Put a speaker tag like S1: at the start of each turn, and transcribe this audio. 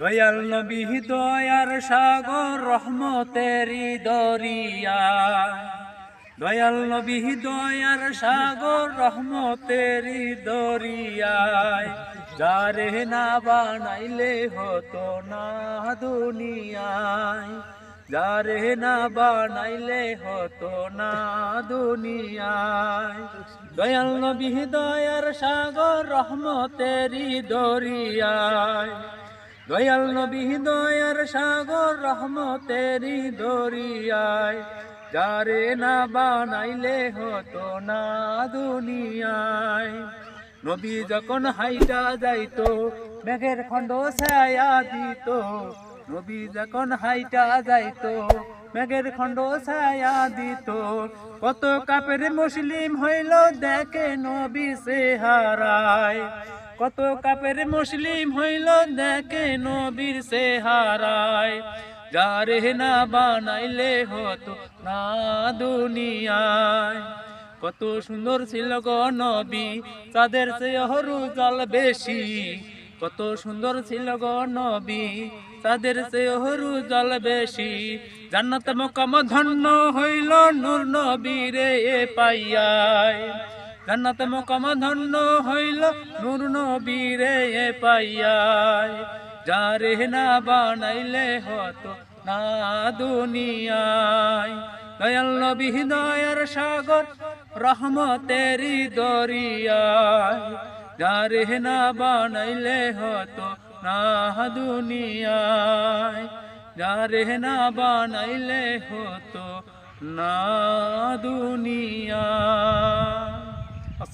S1: দয়াল নবী, দয়ার সাগর রহমতেরি দরিয়া। দয়াল নবী, দয়ার সাগর রহমতেরি দরিয়ায়। যারে না বানাইলে হতো না দুনিয়ায়। যারে না বানাইলে হতো না দুনিয়ায়। দয়াল নবী, দয়ার সাগর রহমতেরি দরিয়ায়। দয়াল নবী দয়ার সাগর রহমতেরি দরিয়ায়, যারে না বানাইলে হতো না দুনিয়ায়। নবী যখন হাইটা যাইতো, মেঘের খণ্ড ছায়া দিত। নবী যখন হাইটা যাইতো, মেঘের খণ্ড ছায়া দিত। কত কাপের মুসলিম হইল দেখে নবী সে হারায় কত কাপের মুসলিম হইল, দেখে নবীর সে হারায় যারে না বানাইলে হতো না দুনিয়ায়। কত সুন্দর ছিল গো নবী তাদের সে হরু জল বেশি। কত সুন্দর ছিল গো নবী তাদের সে হরু জল বেশি। জান্নাত মোকাম ধন্য হইল নূর নবীরে পাইয়ায়। জান্নাত মোকাম ধন্য হইল নূর নবীরে পাইয়ায় যারে না বানাইলে হত না দুনিয়ায়। দয়াল নবী দয়ার সাগর রহমতেরি দরিয়ায়। যারে না বানাইলে হত না দুনিয়ায়। যারে না বানাইলে হতো না দুনিয়া